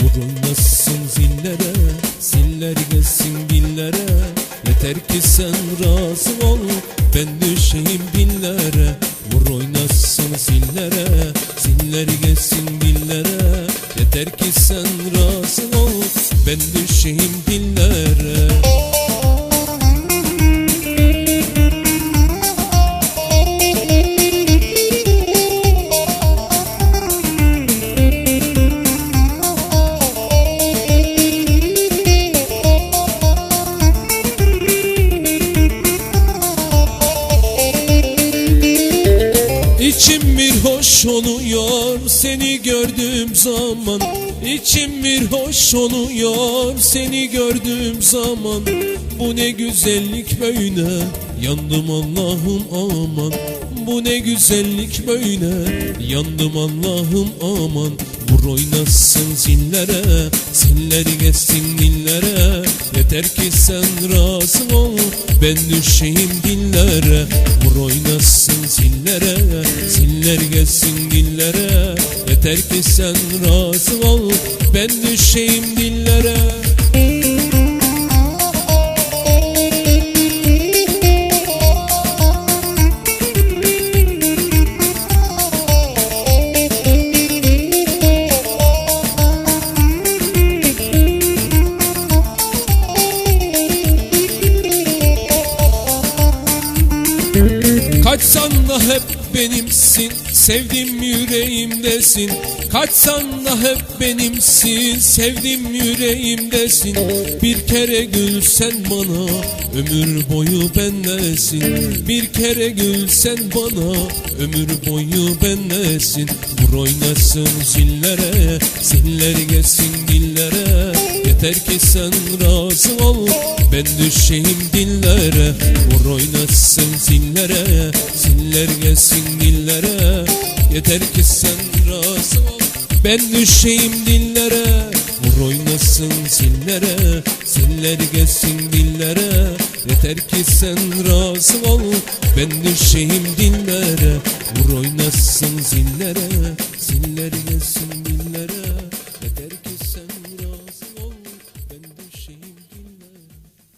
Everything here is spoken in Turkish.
Vur oynasın zillere Ziller gelsin dillere Yeter ki sen razı ol Ben düşeyim dillere Vur oynasın zillere Ziller gelsin dillere Yeter ki sen razı ol Ben düşeyim dillere İçim bir hoş oluyor seni gördüğüm zaman. İçim bir hoş oluyor seni gördüğüm zaman. Bu ne güzellik böyle yandım Allah'ım aman. Bu ne güzellik böyle yandım Allah'ım aman. Vur oynasın zillere Ziller geçsin dillere. Yeter ki sen ol Ben düşeyim dillere Vur oynasın zillere Ziller geçsin dillere Yeter ki sen razı ol. Ben düşeyim dillere benimsin Sevdim yüreğimdesin. Kaçsan da hep benimsin Sevdim yüreğimdesin. Bir kere gülsen bana Ömür boyu benlesin Bir kere gülsen bana Ömür boyu benlesin Vur oynasın zillere Ziller gelsin dillere Yeter ki sen razı ol Ben düşeyim dillere. Vur oynasın zillere Ziller gelsin dillere Yeter ki sen razı ol Ben düşeyim dillere. Vur oynasın zillere Ziller gelsin dillere. Yeter ki sen razı ol Ben düşeyim dillere. Vur oynasın zillere.